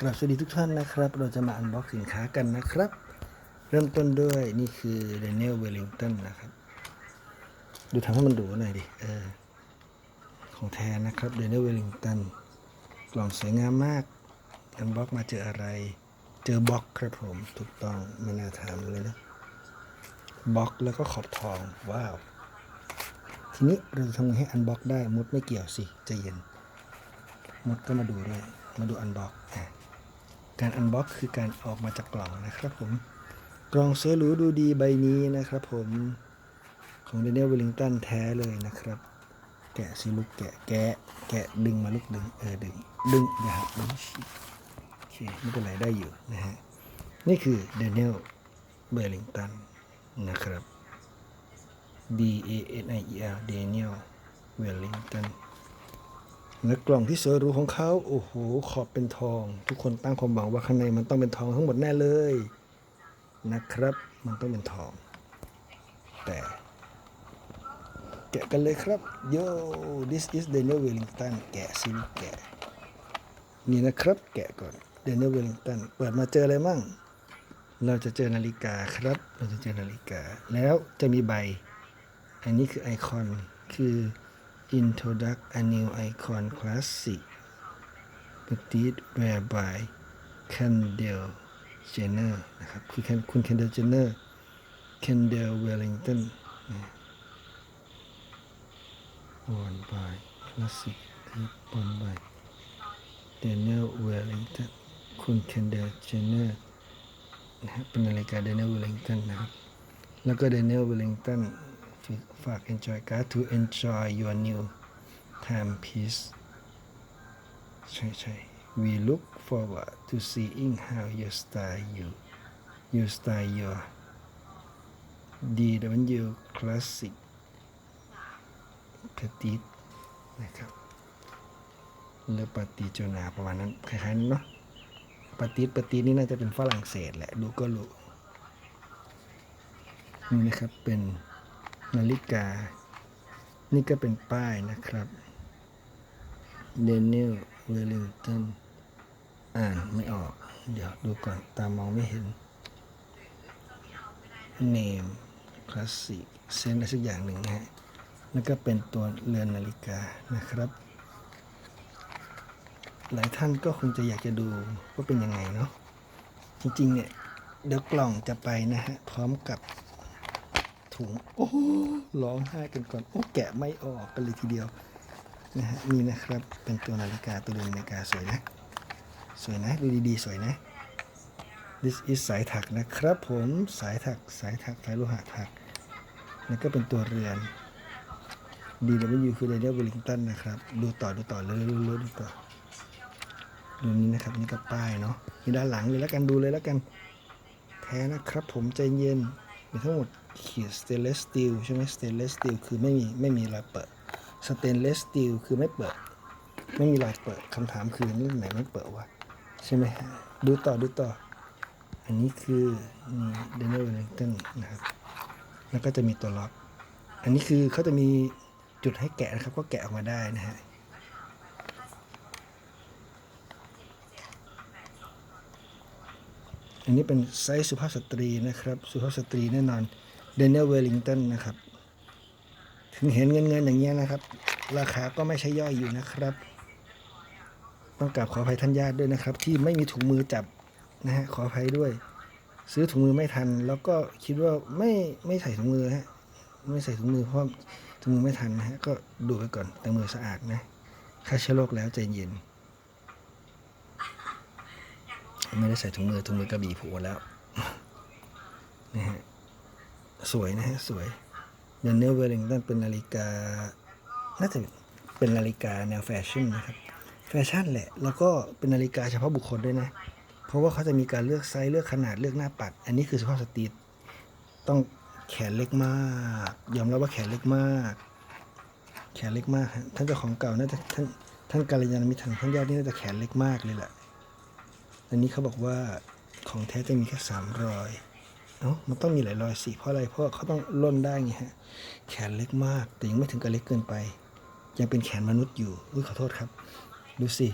กลับสวัสดีทุกท่านนะครับ เราจะมาอันบ็อกสินค้ากันนะครับ เริ่มต้นด้วยนี่คือ Daniel Wellington นะครับ ดูทำให้มันดูหน่อยดิเออของแท้นะครับ Daniel Wellington กล่องสวยงามมากอันบ็อกมาเจออะไร เจอบล็อกครับผมถูกต้องไม่น่าถามเลยนะบล็อกแล้วก็ขอบทองว้าว ทีนี้เราจะทำไงให้อันบ็อกได้มุดไม่เกี่ยวสิใจเย็นมดก็มาดูด้วย มาดูอันบ็อกการอันบ็อกคือการออกมาจากกล่องนะครับผม กล่องสวยหรูดูดีใบนี้นะครับผมของ Daniel Wellington แท้เลยนะครับ แกะสิลูกแกะแกะแกะดึงมาลูกดึงเออดึงดึงอย่าหักดึงโอเคไม่เป็นไรได้อยู่นะฮะนี่คือ Daniel Wellington นะครับ D A N I E L Daniel Wellington และกล่องที่สวยหรูของเขาโอ้โหขอบเป็นทอง ทุกคนตั้งความหวังว่าข้างในมันต้องเป็นทองทั้งหมดแน่เลยนะครับ มันต้องเป็นทอง แต่ แกะกันเลยครับโย่ this is Daniel Wellington แกะสิลูกแกะ นี่นะครับ แกะก่อน Daniel Wellington เปิดมาเจออะไรมั่ง เราจะเจอนาฬิกาครับ เราจะเจอนาฬิกา แล้วจะมีใบ อันนี้คือไอคอนคือ Introduct a new icon classic Petite whereby Kendall Jenner นะครับคือคุณ Kendall Jenner Kendall Wellington นะ Worn by Classic ที่ Worn by Daniel Wellington คุณ Kendall Jenner นะครับเป็นนาฬิกา Daniel Wellington นะครับ แล้วก็ Daniel Wellington ฝาก enjoy card to enjoy your new timepiece ใช่ใช่ we look forward to seeing how you style you you style your DW Classic Petite นะครับหรือปฏิโจนาประมาณนั้นคล้ายๆนั้นเนาะปฏิปฏินี่น่าจะเป็นฝรั่งเศสแหละ ดูก็รู้นี่นะครับเป็น นาฬิกา นี่ก็เป็นป้ายนะครับ Daniel Wellington อ่านไม่ออก เดี๋ยวดูก่อนตามองไม่เห็น Name Classic เส้นอะไรสักอย่างหนึ่งนะฮะแล้วก็เป็นตัวเรือนนาฬิกานะครับ หลายท่านก็คงจะอยากจะดูว่าเป็นยังไงเนาะจริงๆเนี่ยเดี๋ยวกล่องจะไปนะฮะ พร้อมกับ ถุง โอ้โหร้องไห้กันก่อน โอ้แกะไม่ออกกันเลยทีเดียวนะฮะนี่นะครับเป็นตัวนาฬิกาตัวเรือนนาฬิกาสวยนะ สวยนะ ดูดีๆ สวยนะ this is สายถักนะครับผมสายถักสายถักสายโลหะถัก แล้วก็เป็นตัวเรือน DW คือ Daniel Wellington นะครับ ดูต่อดูต่อเลยดูดูต่อดูนี้นะครับนี่ก็ป้ายเนาะมีด้านหลังเลยแล้วกันดูเลยแล้วกัน แท้นะครับผมใจเย็น มีทั้งหมดเขียน stainless steel ใช่ไหม stainless steel คือไม่มีไม่มีรอยเปิด stainless steel คือไม่เปิด ไม่มีรอยเปิดคำถามคือนี่ไหนไม่เปิดวะใช่ไหมฮะดูต่อดูต่อ อันนี้คือนี่ Daniel Wellington นะครับแล้วก็จะมีตัวล็อก อันนี้คือเขาจะมีจุดให้แกะนะครับ ก็แกะออกมาได้นะฮะ อันนี้เป็นไซส์สุภาพสตรีนะครับ สุภาพสตรีแน่นอน Daniel Wellington นะครับ ถึงเห็นเงินเงินๆอย่างเงี้ยนะครับ ราคาก็ไม่ใช่ย่อยอยู่นะครับ ต้องกราบขออภัยท่านญาติด้วยนะครับ ที่ไม่มีถุงมือจับนะฮะขออภัยด้วย ซื้อถุงมือไม่ทัน แล้วก็คิดว่าไม่ไม่ใส่ถุงมือฮะไม่ใส่ถุงมือเพราะถุงมือไม่ทันนะฮะก็ดูไว้ก่อนแต่มือสะอาดนะฆ่าเชื้อโรคแล้วใจเย็น ไม่ได้ใส่ถุงมือถุงมือกระบี่ผูกแล้วนะฮะสวยนะฮะสวยเดนเนลเวลลิงตันเป็นนาฬิกา น่าจะเป็นนาฬิกาแนวแฟชั่นนะครับแฟชั่นแหละ แล้วก็เป็นนาฬิกาเฉพาะบุคคลด้วยนะ เพราะว่าเขาจะมีการเลือกไซส์เลือกขนาดเลือกหน้าปัด อันนี้คือสุภาพสตรีต้องแขนเล็กมาก ยอมรับว่าแขนเล็กมาก แขนเล็กมากท่านเจ้าของเก่าน่าจะท่านท่านกาลยานมิตรท่านญาตินี่น่าจะแขนเล็กมากเลยแหละ อันนี้เขาบอกว่าของแท้จะมีแค่สามรอยเอ้ามันต้องมีหลายรอยสิเพราะอะไรเพราะเขาต้องล่นได้ไงฮะแขนเล็กมาก แต่ยังไม่ถึงกับเล็กเกินไป ยังเป็นแขนมนุษย์อยู่อุ้ยขอโทษครับ ดูสิ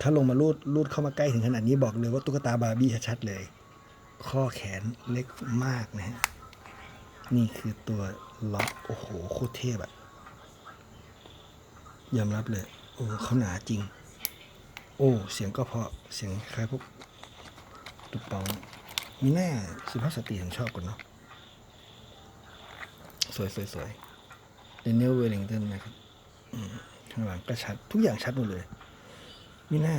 ถ้าลงมาลูดลูดเข้ามาใกล้ถึงขนาดนี้บอกเลยว่าตุ๊กตาบาร์บี้ชัดเลย ข้อแขนเล็กมากนะฮะนี่คือตัวล็อกโอ้โหโคตรเทพอะยอมรับเลย โอ้เขาหนาจริง โอ้ เสียงก็เพาะ เสียงคล้ายพวกตุ๊กปอง มีแน่สุภาพสตรีผมชอบกันเนาะ สวยสวยสวยเดนเนลเวลลิงตันนะครับข้างหลังก็ชัด ทุกอย่างชัดหมดเลย มีหน้า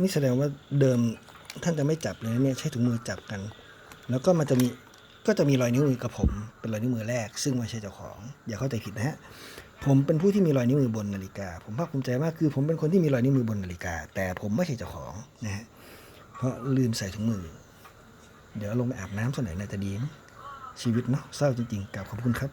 นี่แสดงว่าเดิมท่านจะไม่จับเลยเนี่ยใช้ถุงมือจับกัน แล้วก็มันจะมีก็จะมีรอยนิ้วมือกับผม เป็นรอยนิ้วมือแรก ซึ่งไม่ใช่เจ้าของ อย่าเข้าใจผิดนะฮะ ผมเป็นผู้ที่มีรอยนิ้วมือบนนาฬิกา ผมภาคภูมิใจมากคือ ผมเป็นคนที่มีรอยนิ้วมือบนนาฬิกา แต่ผมไม่ใช่เจ้าของนะฮะเพราะลืมใส่ถุงมือ เดี๋ยวลงไปอาบน้ำสักหน่อยน่าจะดีนะชีวิตเนาะเศร้าจริงๆกลับขอบคุณครับ